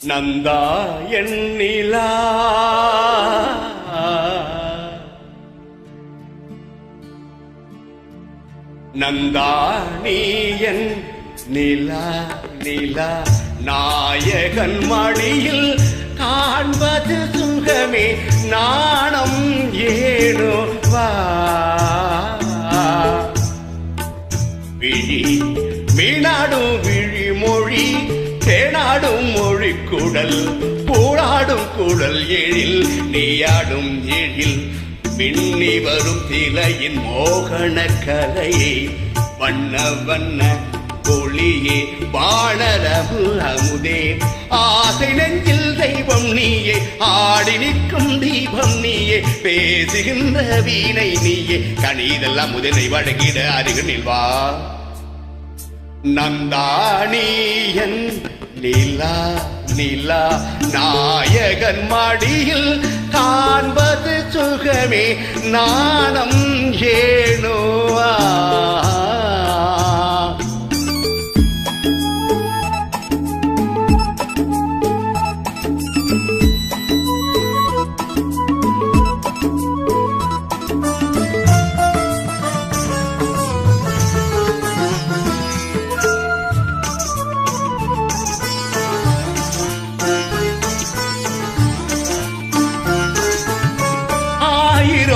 நந்தா எண்ணிலா. நந்தா நீ என் நிலா நிலா. நாயகன் மடியில் காண்பது சுகமே நாணம் ஏனோ விழி மீனாடும் விழி மொழி தேனாடும் மொழி குடல் பூடாடும் குடல் எழில் நீயாடும் எழில். பின்னி வரும் திலையின் மோகன கலையை வண்ண வண்ண ஒளியே வாழரபு அமுதே. ஆசை நெஞ்சில் தெய்வம் நீயே ஆடி நிற்கும் தீபம் நீயே பேசுகின்ற வீணை நீயே. கணிதெல்லாம் முதலை வழங்கிட அருகில் வா நந்தானியன் நிலா நிலா நாயகன் மடியில் காண்பது சுகமே நாணம் ஏனோவா?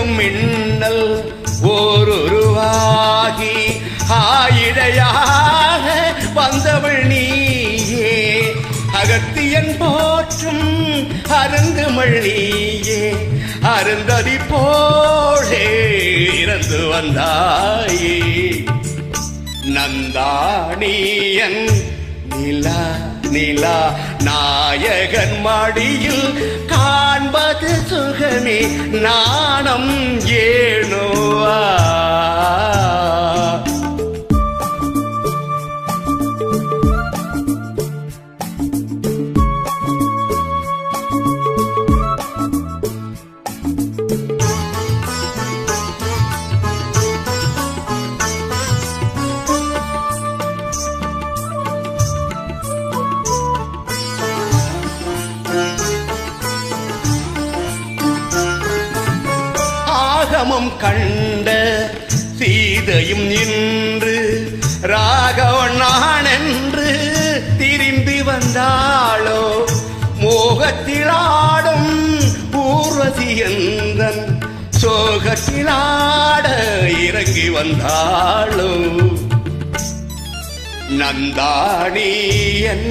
மின்னும் மின்னல் ஓருருவாகி. ஆயிடையாக வந்தவள் நீயே. அகத்தியன் போற்றும் அருந்து நீயே. அருந்ததி போலே இறந்து வந்தாயே. நந்தாணியன் நிலா நிலா நாயகன் மடியில் காண்பது சுகமே நாணம் ஏ ராமம் கண்ட சீதையும் இன்று ராகவன் நான் என்று திரிந்து வந்தாளோ. மோகத்திலாடும் ஊர்வசியந்தன் சோகத்திலாட இறங்கி வந்தாளோ. நந்தானியன்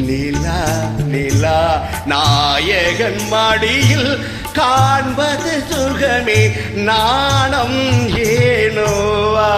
நிலா நிலா நாயகன் மடியில் காண்பது சுகமே நாணம் ஏனோவா?